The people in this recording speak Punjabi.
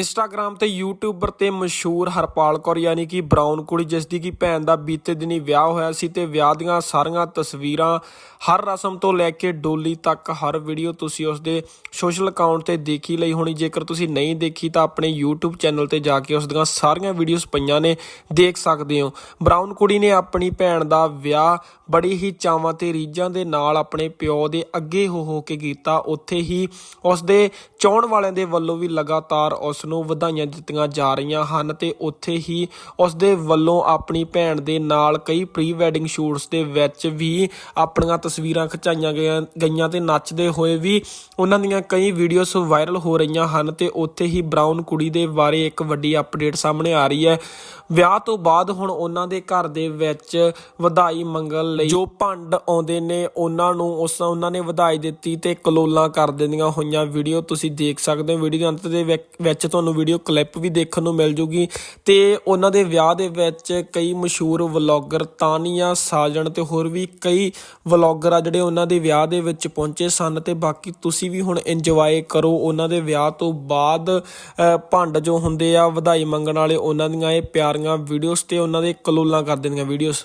ਇੰਸਟਾਗ੍ਰam ਤੇ ਯੂਟਿਊਬਰ ਤੇ ਮਸ਼ਹੂਰ ਹਰਪਾਲ ਕੌਰ, ਯਾਨੀ ਕਿ ਬਰਾਊਨ ਕੁੜੀ, ਜਿਸ ਦੀ ਕਿ ਭੈਣ ਦਾ ਬੀਤੇ ਦਿਨੀ ਵਿਆਹ ਹੋਇਆ ਸੀ ਤੇ ਵਿਆਹ ਦੀਆਂ ਸਾਰੀਆਂ ਤਸਵੀਰਾਂ ਹਰ ਰਸਮ ਤੋਂ ਲੈ ਕੇ ਡੋਲੀ ਤੱਕ ਹਰ ਵੀਡੀਓ ਤੁਸੀਂ ਉਸ ਦੇ ਸੋਸ਼ਲ ਅਕਾਊਂਟ ਤੇ ਦੇਖੀ ਲਈ ਹੋਣੀ। ਜੇਕਰ ਤੁਸੀਂ ਨਹੀਂ ਦੇਖੀ ਤਾਂ ਆਪਣੇ YouTube ਚੈਨਲ ਤੇ ਜਾ ਕੇ ਉਸ ਦੀਆਂ ਸਾਰੀਆਂ ਵੀਡੀਓਜ਼ ਪਈਆਂ ਨੇ, ਦੇਖ ਸਕਦੇ ਹੋ। ਬਰਾਊਨ ਕੁੜੀ ਨੇ ਆਪਣੀ ਭੈਣ ਦਾ ਵਿਆਹ ਬੜੀ ਹੀ ਚਾਵਾਂ ਤੇ ਰੀਝਾਂ ਦੇ ਨਾਲ ਆਪਣੇ ਪਿਓ ਦੇ ਅੱਗੇ ਹੋ ਹੋ ਕੇ ਕੀਤਾ। ਉੱਥੇ ਹੀ ਉਸ ਦੇ ਚਾਹਣ ਵਾਲਿਆਂ ਦੇ ਵੱਲੋਂ ਵੀ ਲਗਾਤਾਰ ਉਸ ਨੂੰ ਵਧਾਈਆਂ ਦਿੱਤੀਆਂ ਜਾ ਰਹੀਆਂ ਹਨ ਤੇ ਉੱਥੇ ਹੀ ਉਸ ਦੇ ਵੱਲੋਂ ਆਪਣੀ ਭੈਣ ਦੇ ਨਾਲ ਕਈ ਪ੍ਰੀ ਵੈਡਿੰਗ ਸ਼ੂਟਸ ਦੇ ਵਿੱਚ ਵੀ ਆਪਣੀਆਂ ਤਸਵੀਰਾਂ ਖਿਚਾਈਆਂ ਗਈਆਂ ਗਈਆਂ ਤੇ ਨੱਚਦੇ ਹੋਏ ਵੀ ਉਹਨਾਂ ਦੀਆਂ ਕਈ ਵੀਡੀਓਜ਼ ਵਾਇਰਲ ਹੋ ਰਹੀਆਂ ਹਨ ਤੇ ਉੱਥੇ ਹੀ ਬਰਾਊਨ ਕੁੜੀ ਦੇ ਬਾਰੇ ਇੱਕ ਵੱਡੀ ਅਪਡੇਟ ਸਾਹਮਣੇ ਆ ਰਹੀ ਹੈ। ਵਿਆਹ ਤੋਂ ਬਾਅਦ ਹੁਣ ਉਹਨਾਂ ਦੇ ਘਰ ਦੇ ਵਿੱਚ ਵਧਾਈ ਮੰਗਣ ਲਈ ਜੋ ਭੰਡ ਆਉਂਦੇ ਨੇ, ਉਹਨਾਂ ਨੂੰ ਉਸ, ਉਹਨਾਂ ਨੇ ਵਧਾਈ ਦਿੱਤੀ ਤੇ ਕਲੋਲਾਂ ਕਰ ਦਿੰਦੀਆਂ ਹੋਈਆਂ। ਵੀਡੀਓ ਤੁਸੀਂ ਦੇਖ ਸਕਦੇ ਹੋ। ਵੀਡੀਓ ਦੇ ਅੰਤ ਦੇ ਵਿਚ- ਵਿੱਚ ਤੁਹਾਨੂੰ ਵੀਡੀਓ ਕਲਿੱਪ ਵੀ ਦੇਖਣ ਨੂੰ ਮਿਲ ਜੂਗੀ ਤੇ ਉਹਨਾਂ ਦੇ ਵਿਆਹ ਦੇ ਵਿੱਚ ਕਈ ਮਸ਼ਹੂਰ ਵਲੌਗਰ ਤਾਨੀਆ ਸਾਜਣ ਤੇ ਹੋਰ ਵੀ ਕਈ ਵਲੌਗਰ ਆ ਜਿਹੜੇ ਉਹਨਾਂ ਦੇ ਵਿਆਹ ਦੇ ਵਿੱਚ ਪਹੁੰਚੇ ਸਨ ਤੇ ਬਾਕੀ ਤੁਸੀਂ ਵੀ ਹੁਣ ਇੰਜੋਏ ਕਰੋ ਉਹਨਾਂ ਦੇ ਵਿਆਹ ਤੋਂ ਬਾਅਦ ਅ, ਭੰਡ ਜੋ ਹੁੰਦੇ ਆ ਵਧਾਈ ਮੰਗਣ ਵਾਲੇ ਉਹਨਾਂ ਦੀਆਂ ਇਹ ਪਿਆਰੀਆਂ ਵੀਡੀਓਜ਼ ਤੇ ਉਹਨਾਂ ਦੇ ਕਲੋਲਾਂ ਕਰ ਦਿੰਦੀਆਂ ਵੀਡੀਓਜ਼